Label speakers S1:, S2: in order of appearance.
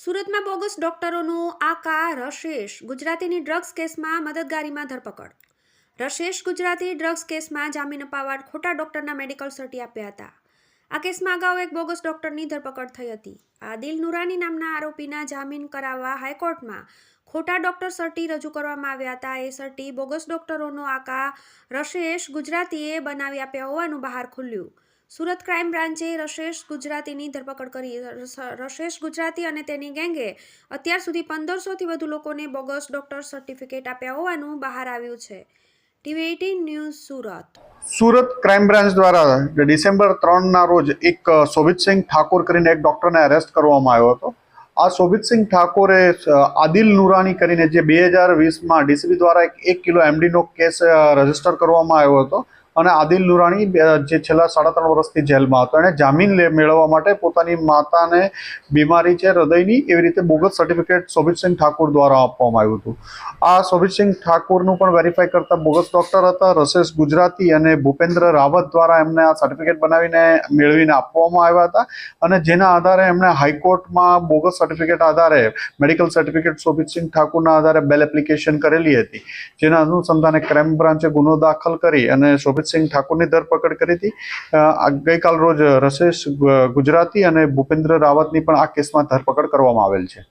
S1: સુરતમાં બોગસ ડોક્ટરોનો આકા રશેષ. ગુજરાતીની ડ્રગ્સ કેસમાં મદદગારીમાં ધરપકડ. રશેષ ગુજરાતી ડ્રગ્સ કેસમાં જામીન અપાવવા ખોટા ડોક્ટરના મેડિકલ સર્ટી આપ્યા હતા. આ કેસમાં અગાઉ એક બોગસ ડોક્ટરની ધરપકડ થઈ હતી. આદિલ નુરાની નામના આરોપીના જામીન કરાવવા હાઈકોર્ટમાં ખોટા ડોક્ટર સર્ટી રજૂ કરવામાં આવ્યા હતા. એ સર્ટી બોગસ ડોક્ટરોનો આકા રશેષ ગુજરાતીએ બનાવી આપ્યા હોવાનું બહાર ખુલ્યું. સુરત ક્રાઇમ બ્રાન્ચે રશેશ ગુજરાતીની ધરપકડ કરી. રશેષ ગુજરાતી અને તેની ગેંગે અત્યાર સુધી પંદરસોથી વધુ લોકોને બોગસ ડોક્ટર સર્ટિફિકેટ આપ્યા હોવાનું બહાર આવ્યું છે. TV eighteen news Surat.
S2: Surat crime branch દ્વારા ડિસેમ્બર ત્રણના રોજ એક શોભિતસિંહ ઠાકોર કરીને એક ડૉક્ટરને અરેસ્ટ કરવામાં આવ્યો હતો. આ શોભિતસિંહ ઠાકોરે આદિલ નુરાની કરીને જે બે હજાર વીસમાં ડીસીબી દ્વારા એક કિલો એમડીનો કેસ રજિસ્ટર કરવામાં આવ્યો હતો અને આદિલ નુરાણી જે છેલ્લા સાડા ત્રણ વર્ષથી જેલમાં હતો. એણે જામીન મેળવવા માટે પોતાની માતાને બીમારી છે, હૃદયની, એવી રીતે બોગસ સર્ટિફિકેટ શોભિતસિંહ ઠાકોર દ્વારા આપવામાં આવ્યું હતું. આ શોભિતસિંહ ઠાકોરનું પણ વેરીફાઈ કરતા બોગસ ડૉક્ટર હતા, રસેશ ગુજરાતી અને ભૂપેન્દ્ર રાવત દ્વારા એમને આ સર્ટિફિકેટ બનાવીને મેળવીને આપવામાં આવ્યા હતા. અને જેના આધારે એમણે હાઈકોર્ટમાં બોગસ સર્ટિફિકેટ આધારે મેડિકલ સર્ટિફિકેટ શોભિતસિંહ ઠાકોરના આધારે બેલ એપ્લિકેશન કરેલી હતી. જેના અનુસંધાને ક્રાઇમ બ્રાન્ચે ગુનો દાખલ કરી અને શોભિતસિંહ ઠાકોરની ધરપકડ કરી હતી. ગઈકાલ રોજ રસેશ ગુજરાતી અને ભૂપેન્દ્ર રાવતની પણ આ કેસમાં ધરપકડ કરવામાં આવેલ છે.